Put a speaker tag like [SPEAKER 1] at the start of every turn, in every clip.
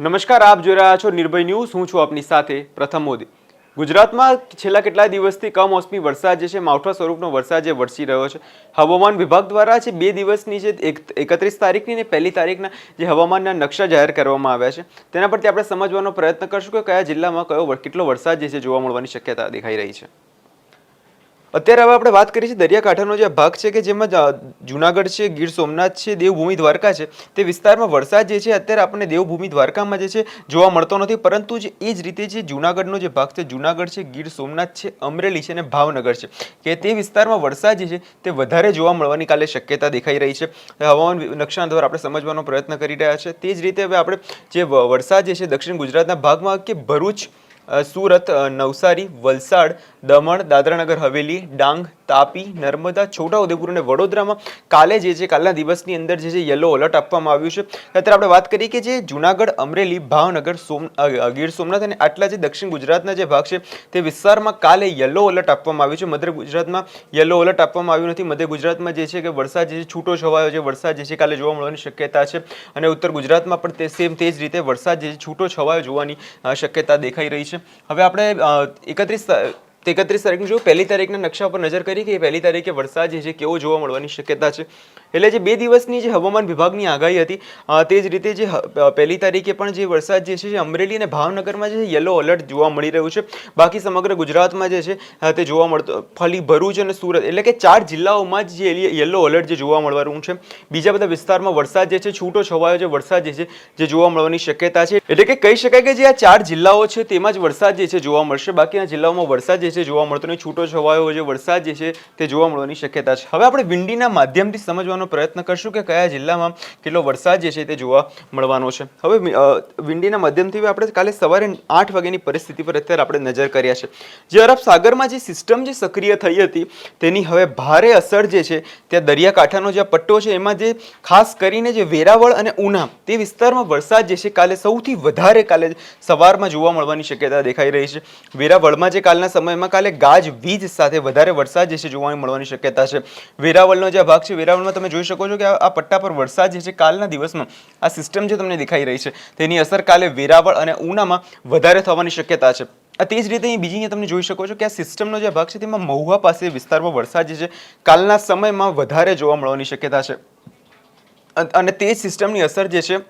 [SPEAKER 1] નમસ્કાર, આપ જોઈ રહ્યા છો નિર્ભય ન્યૂઝ. હું છું આપની સાથે પ્રથમ મોદી. ગુજરાતમાં છેલ્લા કેટલાય દિવસથી કમોસમી વરસાદ જે છે, માવઠા સ્વરૂપનો વરસાદ જે વરસી રહ્યો છે, હવામાન વિભાગ દ્વારા છે, બે દિવસની જે એક એકત્રીસ તારીખની ને પહેલી તારીખના જે હવામાનના નકશા જાહેર કરવામાં આવ્યા છે, તેના પરથી આપણે સમજવાનો પ્રયત્ન કરશું કે કયા જિલ્લામાં કયો કેટલો વરસાદ જે છે જોવા મળવાની શક્યતા દેખાઈ રહી છે. અત્યારે હવે આપણે વાત કરીએ છીએ દરિયાકાંઠાનો જે ભાગ છે કે જેમાં જુનાગઢ છે, ગીર સોમનાથ છે, દેવભૂમિ દ્વારકા છે, તે વિસ્તારમાં વરસાદ જે છે અત્યારે આપણને દેવભૂમિ દ્વારકામાં જે છે જોવા મળતો નથી, પરંતુ જે એ જ રીતે જે જુનાગઢનો જે ભાગ છે, જુનાગઢ છે, ગીર સોમનાથ છે, અમરેલી છે અને ભાવનગર છે, કે તે વિસ્તારમાં વરસાદ જે છે તે વધારે જોવા મળવાની કાલે શક્યતા દેખાઈ રહી છે. હવામાન નકશા દ્વારા આપણે સમજવાનો પ્રયત્ન કરી રહ્યા છે. તે જ રીતે હવે આપણે જે વરસાદ જે છે દક્ષિણ ગુજરાતના ભાગમાં કે ભરૂચ સુરત નવસારી, વલસાડ દમણ, દાદરાનગર, હવેલી, ડાંગ, તાપી, નર્મદા, છોટાઉદેપુર અને વડોદરામાં કાલે જે છે, કાલના દિવસની અંદર જે છે, યલો એલર્ટ આપવામાં આવ્યું છે. અત્યારે આપણે વાત કરીએ કે જે જુનાગઢ, અમરેલી, ભાવનગર, સોમ ગીર સોમનાથ અને આટલા જે દક્ષિણ ગુજરાતના જે ભાગ છે, તે વિસ્તારમાં કાલે યલો એલર્ટ આપવામાં આવ્યું છે. મધ્ય ગુજરાતમાં યલો એલર્ટ આપવામાં આવ્યું નથી. મધ્ય ગુજરાતમાં જે છે કે વરસાદ જે છે, છૂટો છવાયો છે. વરસાદ જે છે, કાલે જોવા મળવાની શક્યતા છે અને ઉત્તર ગુજરાતમાં પણ તે સેમ તે જ રીતે વરસાદ જે છૂટો છવાયો જોવાની શક્યતા દેખાઈ રહી છે. હવે આપણે એકત્રીસ એકત્રીસ તારીખનું જો પહેલી તારીખના નકશા પર નજર કરી કે પહેલી તારીખે વરસાદ જે છે કેવો જોવા મળવાની શક્યતા છે. એટલે જે બે દિવસની જે હવામાન વિભાગની આગાહી હતી તે જ રીતે જે પહેલી તારીખે પણ જે વરસાદ જે છે અમરેલી અને ભાવનગરમાં જે યલો એલર્ટ જોવા મળી રહ્યું છે. બાકી સમગ્ર ગુજરાતમાં જે છે તે જોવા મળતો, ખાલી ભરૂચ અને સુરત, એટલે કે ચાર જિલ્લાઓમાં જ જે યલો એલર્ટ જે જોવા મળવાનું છે. બીજા બધા વિસ્તારમાં વરસાદ જે છે, છૂટો છવાયો જે વરસાદ જે છે, જે જોવા મળવાની શક્યતા છે. એટલે કે કહી શકાય કે જે આ ચાર જિલ્લાઓ છે, તેમાં જ વરસાદ જે છે, જોવા મળશે. બાકીના જિલ્લાઓમાં વરસાદ જે છે, જોવા મળતો નહીં. છૂટો છવાયો જે વરસાદ જે છે, તે જોવા મળવાની શક્યતા છે. હવે આપણે વિંડીના માધ્યમથી સમજવાનો પ્રયત્ન કરશું કે કયા જિલ્લામાં કેટલો વરસાદ જે છે, તે જોવા મળવાનો છે. હવે વિંડીના માધ્યમથી આપણે કાલે સવારે આઠ વાગ્યાની પરિસ્થિતિ પર અત્યારે આપણે નજર કર્યા છે. જે અરબ સાગરમાં જે સિસ્ટમ જે સક્રિય થઈ હતી, તેની હવે ભારે અસર જે છે, ત્યાં દરિયાકાંઠાનો જે પટ્ટો છે, એમાં જે ખાસ કરીને જે વેરાવળ અને ઉના, તે વિસ્તારમાં વરસાદ જે છે, કાલે સૌથી વધારે કાલે સવારમાં જોવા મળવાની શક્યતા દેખાઈ રહી છે. વેરાવળમાં જે કાલના સમયમાં કાલે ગાજ વીજ સાથે વધારે વરસાદ જે છે જોવા મળવાની શક્યતા છે. વેરાવળનો જે ભાગ છે, વેરાવળમાં તમે જોઈ શકો છો કે આ પટ્ટા પર વરસાદ જે છે કાલના દિવસમાં આ સિસ્ટમ જે તમને દેખાઈ રહી છે, તેની અસર કાલે વેરાવળ અને ઉનામાં વધારે થવાની શક્યતા છે. તે જ રીતે અહીં બીજી અહીંયા તમે જોઈ શકો છો કે આ સિસ્ટમનો જે ભાગ છે, તેમાં મહુવા પાસે વિસ્તારમાં વરસાદ જે છે કાલના સમયમાં વધારે જોવા મળવાની શક્યતા છે. અને તે જ સિસ્ટમની અસર જે છે,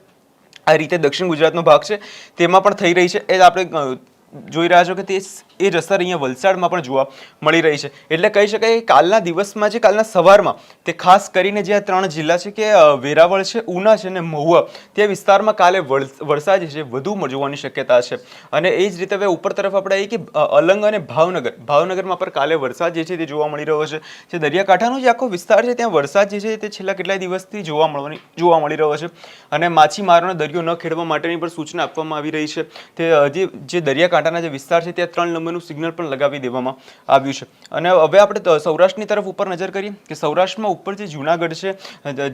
[SPEAKER 1] આ રીતે દક્ષિણ ગુજરાતનો ભાગ છે, તેમાં પણ થઈ રહી છે. એ આપણે જોઈ રહ્યા છો કે તે એ જ અસર અહીંયા વલસાડમાં પણ જોવા મળી રહી છે. એટલે કહી શકાય કે કાલના દિવસમાં જે કાલના સવારમાં તે ખાસ કરીને જે આ ત્રણ જિલ્લા છે કે વેરાવળ છે, ઉના છે અને મહુવા, તે વિસ્તારમાં કાલે વરસાદ છે વધુ જોવાની શક્યતા છે. અને એ જ રીતે હવે ઉપર તરફ આપણે આવીએ કે અલંગ અને ભાવનગર. ભાવનગરમાં પણ કાલે વરસાદ જે છે તે જોવા મળી રહ્યો છે. જે દરિયાકાંઠાનો જે આખો વિસ્તાર છે ત્યાં વરસાદ જે છે તે છેલ્લા કેટલાય દિવસથી જોવા મળવાની, જોવા મળી રહ્યો છે. અને માછીમારોને દરિયો ન ખેડવા માટેની પણ સૂચના આપવામાં આવી રહી છે. તે જે જે જે દરિયાકાંઠાના જે વિસ્તાર છે, ત્યાં ત્રણ નંબરનું સિગ્નલ પણ લગાવી દેવામાં આવ્યું છે. અને હવે આપણે સૌરાષ્ટ્રની તરફ ઉપર નજર કરીએ કે સૌરાષ્ટ્રમાં ઉપર જે જુનાગઢ છે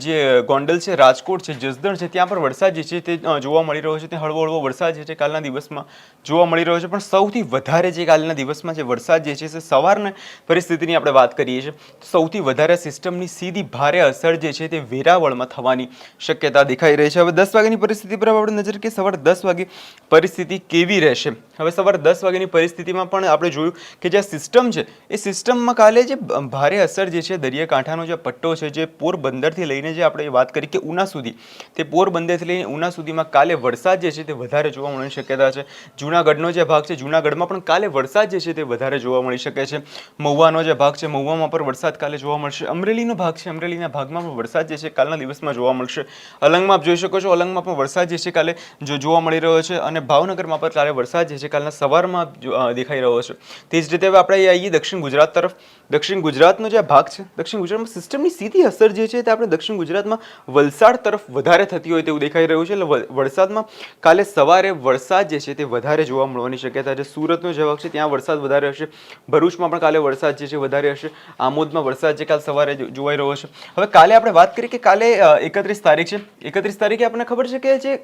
[SPEAKER 1] જે ગોંડલ છે, રાજકોટ છે, જસદણ છે, ત્યાં પણ વરસાદ જે છે તે જોવા મળી રહ્યો છે. ત્યાં હળવો હળવો વરસાદ જે છે કાલના દિવસમાં જોવા મળી રહ્યો છે. પણ સૌથી વધારે જે કાલના દિવસમાં જે વરસાદ જે છે તે સવારના પરિસ્થિતિની આપણે વાત કરીએ છીએ. સૌથી વધારે સિસ્ટમની સીધી ભારે અસર જે છે તે વેરાવળમાં થવાની શક્યતા દેખાઈ રહી છે. હવે દસ વાગ્યાની પરિસ્થિતિ પર આપણે નજર કે સવારે દસ વાગે પરિસ્થિતિ કેવી રહેશે? હવે સવારે દસ વાગ્યાની પરિસ્થિતિમાં પણ આપણે જોયું કે જે સિસ્ટમ છે, એ સિસ્ટમમાં કાલે જે ભારે અસર જે છે, દરિયાકાંઠાનો જે પટ્ટો છે, જે પોરબંદરથી લઈને જે આપણે વાત કરી કે ઉના સુધી, તે પોરબંદરથી લઈને ઉના સુધીમાં કાલે વરસાદ જે છે, તે વધારે જોવા મળવાની શક્યતા છે જૂનાગઢનો જે ભાગ છે, જૂનાગઢમાં પણ કાલે વરસાદ જે છે, તે વધારે જોવા મળી શકે છે. મહુવાનો જે ભાગ છે, મહુવામાં પણ વરસાદ કાલે જોવા મળશે. અમરેલીનો ભાગ છે, અમરેલીના ભાગમાં પણ વરસાદ જે છે, કાલના દિવસમાં જોવા મળશે. અલંગમાં આપ જોઈ શકો છો, અલંગમાં પણ વરસાદ જે છે, કાલે જોવા મળી રહ્યો છે અને ભાવનગરમાં પણ કાલે વરસાદ જે છે કાલના સવારમાં દેખાઈ રહ્યો છે. તે જ રીતે હવે આપણે આવીએ દક્ષિણ ગુજરાત તરફ. દક્ષિણ ગુજરાતનો જે આ ભાગ છે, દક્ષિણ ગુજરાતમાં સિસ્ટમની સીધી અસર જે છે તે આપણે દક્ષિણ ગુજરાતમાં વલસાડ તરફ વધારે થતી હોય તેવું દેખાઈ રહ્યું છે. એટલે વરસાદમાં કાલે સવારે વરસાદ જે છે તે વધારે જોવા મળવાની શક્યતા છે. સુરતનો જે છે ત્યાં વરસાદ વધારે હશે. ભરૂચમાં પણ કાલે વરસાદ જે છે વધારે હશે. આમોદમાં વરસાદ જે કાલ સવારે જોવાઈ રહ્યો છે. હવે કાલે આપણે વાત કરીએ કે કાલે એકત્રીસ તારીખ છે. એકત્રીસ તારીખે આપણને ખબર છે કે જે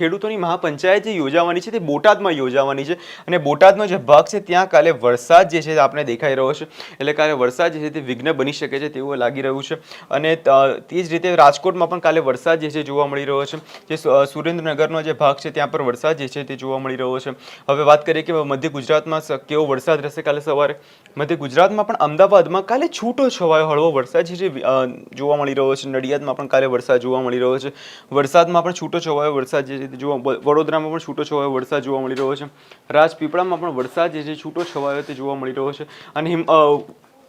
[SPEAKER 1] ખેડૂતોની મહાપંચાયત જે યોજાવાની છે તે બોટાદમાં યોજાવાની છે. છે અને બોટાદનો જે ભાગ છે ત્યાં કાલે વરસાદ જે છે આપણે દેખાઈ રહ્યો છે. એટલે કાલે વરસાદ જે છે તે વિઘ્ન બની શકે છે તેવું લાગી રહ્યું છે. અને તે જ રીતે રાજકોટમાં પણ કાલે વરસાદ જે છે જોવા મળી રહ્યો છે. જે સુરેન્દ્રનગરનો જે ભાગ છે ત્યાં પર વરસાદ જે છે તે જોવા મળી રહ્યો છે. હવે વાત કરીએ કે મધ્ય ગુજરાતમાં કેવો વરસાદ રહેશે કાલે સવારે? મધ્ય ગુજરાતમાં પણ અમદાવાદમાં કાલે છૂટો છવાયો હળવો વરસાદ જે છે જોવા મળી રહ્યો છે. નડિયાદમાં પણ કાલે વરસાદ જોવા મળી રહ્યો છે. વરસાદમાં પણ છૂટો છવાયો વરસાદ જે છે જોવા વડોદરામાં પણ છૂટો છવાયો વરસાદ જોવા મળી રહ્યો છે. રાજપીપળામાં પણ વરસાદ જે છે છૂટો છવાયો તે જોવા મળી રહ્યો છે. અને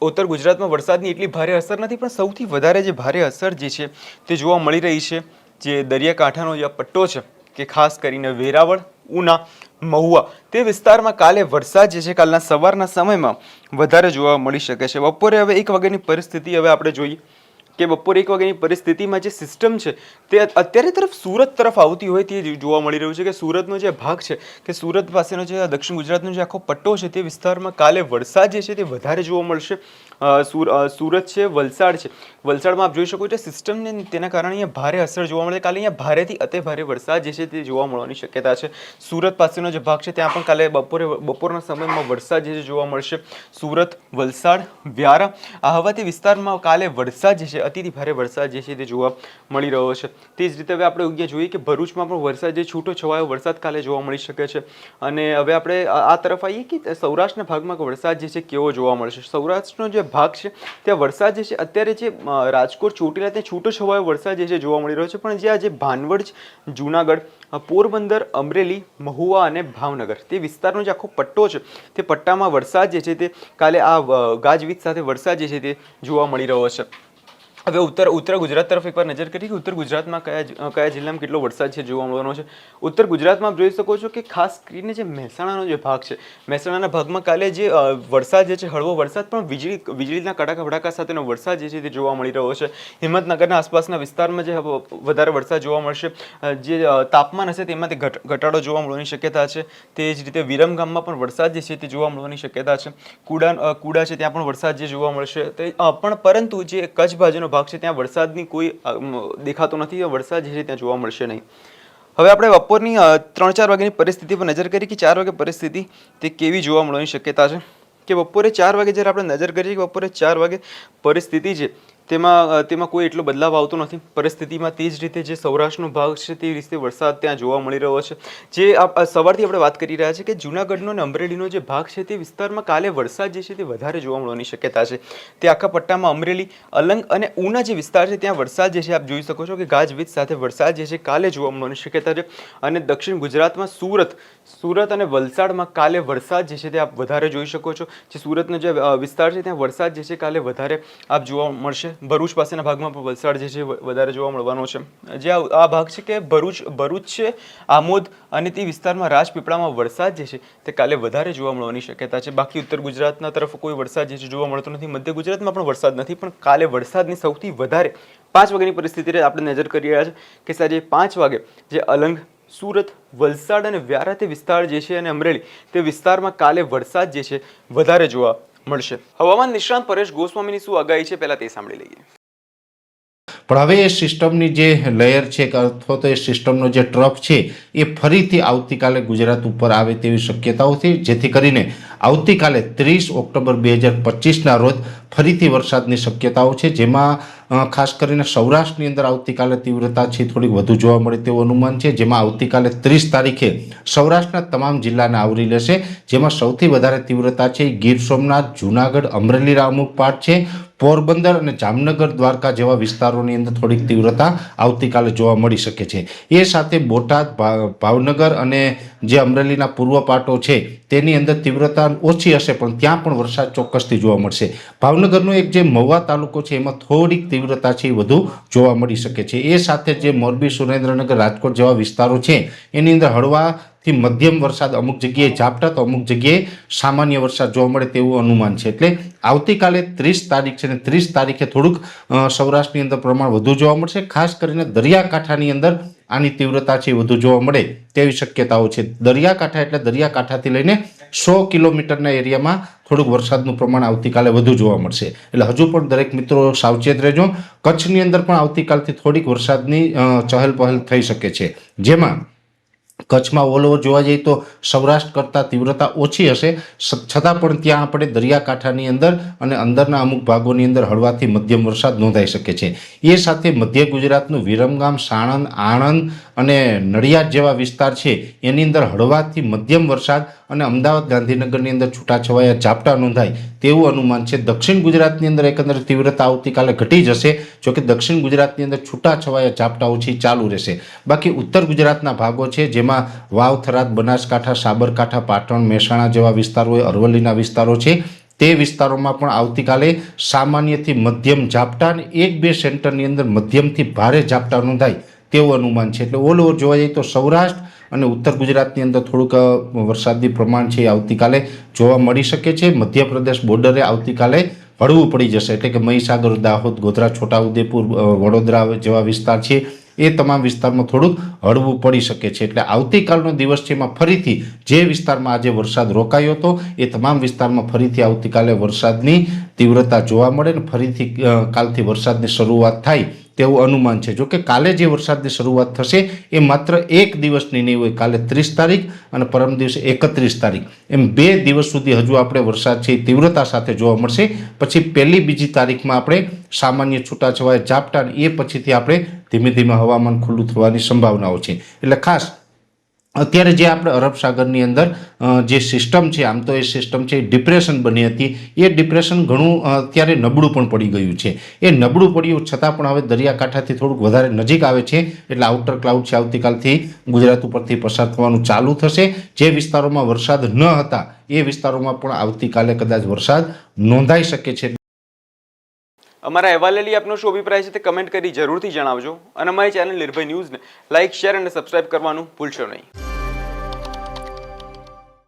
[SPEAKER 1] ઉત્તર ગુજરાતમાં વરસાદની એટલી ભારે અસર નથી, પણ સૌથી વધારે જે ભારે અસર જે છે તે જોવા મળી રહી છે, જે દરિયાકાંઠાનો જે પટ્ટો છે, કે ખાસ કરીને વેરાવળ, ઉના, મહુવા, તે વિસ્તારમાં કાલે વરસાદ જે છે કાલના સવારના સમયમાં વધારે જોવા મળી શકે છે. બપોરે હવે એક વાગ્યાની પરિસ્થિતિ હવે આપણે જોઈએ. કે બપોરે એક વાગ્યાની પરિસ્થિતિમાં જે સિસ્ટમ છે, તે અત્યારે તરફ સુરત તરફ આવતી હોય તે જોવા મળી રહ્યું છે કે સુરતનો જે ભાગ છે, કે સુરત પાસેનો જે, દક્ષિણ ગુજરાતનો જે આખો પટ્ટો છે તે વિસ્તારમાં કાલે વરસાદ જે છે તે વધારે જોવા મળશે. સુર- સુરત છે, વલસાડ છે. વલસાડમાં આપ જોઈ શકો છો સિસ્ટમને તેના કારણે અહીંયા ભારે અસર જોવા મળે. કાલે અહીંયા ભારેથી અતિ ભારે વરસાદ જે છે તે જોવા મળવાની શક્યતા છે. સુરત પાસેનો જે ભાગ છે ત્યાં પણ કાલે બપોરે, બપોરના સમયમાં વરસાદ જે છે જોવા મળશે. સુરત, વલસાડ, વ્યારા આ હવાથી વિસ્તારમાં કાલે વરસાદ જે છે અતિથી ભારે વરસાદ જે છે તે જોવા મળી રહ્યો છે. તે જ રીતે હવે આપણે અહીંયા જોઈએ કે ભરૂચમાં પણ વરસાદ, જે છૂટો છવાયો વરસાદ કાલે જોવા મળી શકે છે. અને હવે આપણે આ તરફ આવીએ કે સૌરાષ્ટ્રના ભાગમાં વરસાદ જે છે કેવો જોવા મળશે સૌરાષ્ટ્રનો જે ભાગ છે, ત્યાં વરસાદ જે છે અત્યારે જે રાજકોટ, ચોટીલા ત્યાં છૂટો છવાયો વરસાદ જે છે જોવા મળી રહ્યો છે. પણ જે આ જે ભાનવડ જુનાગઢ પોરબંદર, અમરેલી, મહુવા અને ભાવનગર, તે વિસ્તારનો જે આખો પટ્ટો છે, તે પટ્ટામાં વરસાદ જે છે તે કાલે આ ગાજવીજ સાથે વરસાદ જે છે તે જોવા મળી રહ્યો છે. હવે ઉત્તર ઉત્તર ગુજરાત તરફ એકવાર નજર કરીએ કે ઉત્તર ગુજરાતમાં કયા કયા જિલ્લામાં કેટલો વરસાદ છે જોવા મળવાનો છે. ઉત્તર ગુજરાતમાં જોઈ શકો છો કે ખાસ કરીને જે મહેસાણાનો જે ભાગ છે, મહેસાણાના ભાગમાં કાલે જે વરસાદ જે છે, હળવો વરસાદ પણ વીજળી વીજળીના કડાકા ભડાકા સાથેનો વરસાદ જે છે તે જોવા મળી રહ્યો છે. હિંમતનગરના આસપાસના વિસ્તારમાં જે વધારે વરસાદ જોવા મળશે. જે તાપમાન હશે તેમાંથી તે ઘટાડો જોવા મળવાની શક્યતા છે. તે જ રીતે વિરમગામમાં પણ વરસાદ જે છે તે જોવા મળવાની શક્યતા છે. કુડા કુડા છે ત્યાં પણ વરસાદ જે જોવા મળશે. તે પણ પરંતુ જે કચ્છ બાજુનો ભાગ છે, ત્યાં વરસાદની કોઈ દેખાતો નથી વરસાદ જે છે ત્યાં જોવા મળશે નહીં. હવે આપણે બપોરની ત્રણ ચાર વાગ્યાની પરિસ્થિતિ પર નજર કરી કે ચાર વાગે પરિસ્થિતિ તે કેવી જોવા મળવાની શક્યતા છે? કે બપોરે ચાર વાગે જ્યારે આપણે નજર કરીએ કે બપોરે ચાર વાગે પરિસ્થિતિ છે તેમાં તેમાં કોઈ એટલો બદલાવ આવતો નથી. પરિસ્થિતિમાં તે જ રીતે જે સૌરાષ્ટ્રનો ભાગ છે તે રીતે વરસાદ ત્યાં જોવા મળી રહ્યો છે. જે સવારથી આપણે વાત કરી રહ્યા છીએ કે જૂનાગઢનો અને અમરેલીનો જે ભાગ છે તે વિસ્તારમાં કાલે વરસાદ જે છે તે વધારે જોવા મળવાની શક્યતા છે. તે આખા પટ્ટામાં અમરેલી, અલંગ અને ઉના જે વિસ્તાર છે ત્યાં વરસાદ જે છે આપ જોઈ શકો છો કે ગાજવીજ સાથે વરસાદ જે છે કાલે જોવા મળવાની શક્યતા છે. અને દક્ષિણ ગુજરાતમાં સુરત સુરત અને વલસાડમાં કાલે વરસાદ જે છે તે આપ વધારે જોઈ શકો છો. જે સુરતનો જે વિસ્તાર છે ત્યાં વરસાદ જે છે કાલે વધારે આપ જોવા મળશે. ભરૂચ પાસેના ભાગમાં પણ વલસાડ જે છે વધારે જોવા મળવાનો છે. જે આ ભાગ છે કે ભરૂચ ભરૂચ છે, આમોદ અને તે વિસ્તારમાં રાજપીપળામાં વરસાદ જે છે તે કાલે વધારે જોવા મળવાની શક્યતા છે. બાકી ઉત્તર ગુજરાતના તરફ કોઈ વરસાદ જે છે જોવા મળતો નથી. મધ્ય ગુજરાતમાં પણ વરસાદ નથી, પણ કાલે વરસાદની સૌથી વધારે પાંચ વાગ્યાની પરિસ્થિતિને આપણે નજર કરી રહ્યા છે કે સાંજે પાંચ વાગે જે અલંગ, સુરત, વલસાડ અને વ્યારા તે વિસ્તાર જે છે અને અમરેલી તે વિસ્તારમાં કાલે વરસાદ જે છે વધારે જોવા મળશે. હવામાન નિષ્ણાંત પરેશ ગોસ્વામીની શું આગાહી છે પહેલાં તે સાંભળી લઈએ.
[SPEAKER 2] પણ હવે એ સિસ્ટમની જે લેયર છે અથવા તો એ સિસ્ટમનો જે ટ્રફ છે, એ ફરીથી આવતીકાલે ગુજરાત ઉપર આવે તેવી શક્યતાઓ છે. જેથી કરીને આવતીકાલે ત્રીસ ઓક્ટોબર બે હજાર પચીસના રોજ ફરીથી વરસાદની શક્યતાઓ છે. જેમાં ખાસ કરીને સૌરાષ્ટ્રની અંદર આવતીકાલે તીવ્રતા છે, થોડીક વધુ જોવા મળે તેવું અનુમાન છે. જેમાં આવતીકાલે ત્રીસ તારીખે સૌરાષ્ટ્રના તમામ જિલ્લાને આવરી લેશે. જેમાં સૌથી વધારે તીવ્રતા છે, ગીર સોમનાથ, જુનાગઢ અમરેલીના અમુક પાર્ટ છે. પોરબંદર અને જામનગર દ્વારકા જેવા વિસ્તારોની અંદર થોડીક તીવ્રતા આવતીકાલે જોવા મળી શકે છે. એ સાથે બોટાદ ભાવનગર અને જે અમરેલીના પૂર્વ પાટો છે, તેની અંદર તીવ્રતા ઓછી હશે, પણ ત્યાં પણ વરસાદ ચોક્કસથી જોવા મળશે. ભાવનગરનો એક જે મહુવા તાલુકો છે, એમાં થોડીક તીવ્રતા છે એ વધુ જોવા મળી શકે છે. એ સાથે જે મોરબી, સુરેન્દ્રનગર, રાજકોટ જેવા વિસ્તારો છે, એની અંદર હળવા થી મધ્યમ વરસાદ અમુક જગ્યાએ ઝાપટા તો અમુક જગ્યાએ સામાન્ય વરસાદ જોવા મળે તેવું અનુમાન છે. એટલે આવતીકાલે ત્રીસ તારીખ છે ને ત્રીસ તારીખે થોડુંક સૌરાષ્ટ્રની અંદર પ્રમાણ વધુ જોવા મળશે. ખાસ કરીને દરિયાકાંઠાની અંદર આની તીવ્રતા છે વધુ જોવા મળે તેવી શક્યતાઓ છે. દરિયાકાંઠા એટલે દરિયાકાંઠાથી લઈને સો કિલોમીટરના એરિયામાં થોડુંક વરસાદનું પ્રમાણ આવતીકાલે વધુ જોવા મળશે. એટલે હજુ પણ દરેક મિત્રો સાવચેત રહેજો. કચ્છની અંદર પણ આવતીકાલથી થોડીક વરસાદની ચહલ પહલ થઈ શકે છે. જેમાં કચ્છમાં ઓલ જોવા જઈએ તો સૌરાષ્ટ્ર કરતાં તીવ્રતા ઓછી હશે. છતાં પણ ત્યાં આપણે દરિયાકાંઠાની અંદર અને અંદરના અમુક ભાગોની અંદર હળવાથી મધ્યમ વરસાદ નોંધાઈ શકે છે. એ સાથે મધ્ય ગુજરાતનું વિરમગામ, સાણંદ, આણંદ અને નડિયાદ જેવા વિસ્તાર છે, એની અંદર હળવાથી મધ્યમ વરસાદ અને અમદાવાદ ગાંધીનગરની અંદર છૂટાછવાયા ઝાપટા નોંધાય તેવું અનુમાન છે. દક્ષિણ ગુજરાતની અંદર એકંદરે તીવ્રતા આવતીકાલે ઘટી જશે, જોકે દક્ષિણ ગુજરાતની અંદર છૂટાછવાયા ઝાપટા ઓછી ચાલુ રહેશે. બાકી ઉત્તર ગુજરાતના ભાગો છે, જેમાં વાવ, થરાદ, બનાસકાંઠા, સાબરકાંઠા, પાટણ, મહેસાણા જેવા વિસ્તારો અરવલ્લીના વિસ્તારો છે. તે વિસ્તારોમાં પણ આવતીકાલે સામાન્યથી મધ્યમ ઝાપટા અને એક બે સેન્ટરની અંદર મધ્યમથી ભારે ઝાપટા નોંધાય તેવું અનુમાન છે. એટલે ઓલ ઓવર જોવા જઈએ તો સૌરાષ્ટ્ર અને ઉત્તર ગુજરાતની અંદર થોડુંક વરસાદની પ્રમાણ છે એ આવતીકાલે જોવા મળી શકે છે. મધ્યપ્રદેશ બોર્ડરે આવતીકાલે હળવું પડી જશે. એટલે કે મહીસાગર, દાહોદ, ગોધરા, છોટાઉદેપુર વડોદરા જેવા વિસ્તાર છે એ તમામ વિસ્તારમાં થોડુંક હળવું પડી શકે છે. એટલે આવતીકાલનો દિવસ છે એમાં ફરીથી જે વિસ્તારમાં આજે વરસાદ રોકાયો હતો એ તમામ વિસ્તારમાં ફરીથી આવતીકાલે વરસાદની તીવ્રતા જોવા મળે ને ફરીથી કાલથી વરસાદની શરૂઆત થાય તેવું અનુમાન છે. જોકે કાલે જે વરસાદની શરૂઆત થશે, એ માત્ર એક દિવસની નહીં હોય, કાલે ત્રીસ તારીખ અને પરમ દિવસે એકત્રીસ તારીખ. એમ બે દિવસ સુધી હજુ આપણે વરસાદ છે તીવ્રતા સાથે જોવા મળશે. પછી પહેલી બીજી તારીખમાં આપણે સામાન્ય છૂટાછવાયા ઝાપટા, એ પછીથી આપણે ધીમે ધીમે હવામાન ખુલ્લું થવાની સંભાવનાઓ છે. એટલે ખાસ અત્યારે જે આપણે અરબ સાગરની અંદર જે સિસ્ટમ છે, આમ તો એ સિસ્ટમ છે ડિપ્રેશન બની હતી. એ ડિપ્રેશન ઘણું અત્યારે નબળું પણ પડી ગયું છે. એ નબળું પડ્યું છતાં પણ હવે દરિયાકાંઠાથી થોડુંક વધારે નજીક આવે છે, એટલે આઉટર ક્લાઉડ છે, આવતીકાલથી ગુજરાત ઉપરથી પસાર થવાનું ચાલુ થશે. જે વિસ્તારોમાં વરસાદ ન હતા, એ વિસ્તારોમાં પણ આવતીકાલે કદાચ વરસાદ નોંધાઈ શકે છે.
[SPEAKER 1] અમારા અહેવાલ લઈ આપનો શું અભિપ્રાય છે તે કમેન્ટ કરી જરૂરથી જણાવજો. અને અમારી ચેનલ નિર્ભય ન્યૂઝને લાઇક શેર અને સબસ્ક્રાઇબ કરવાનું ભૂલશો નહીં.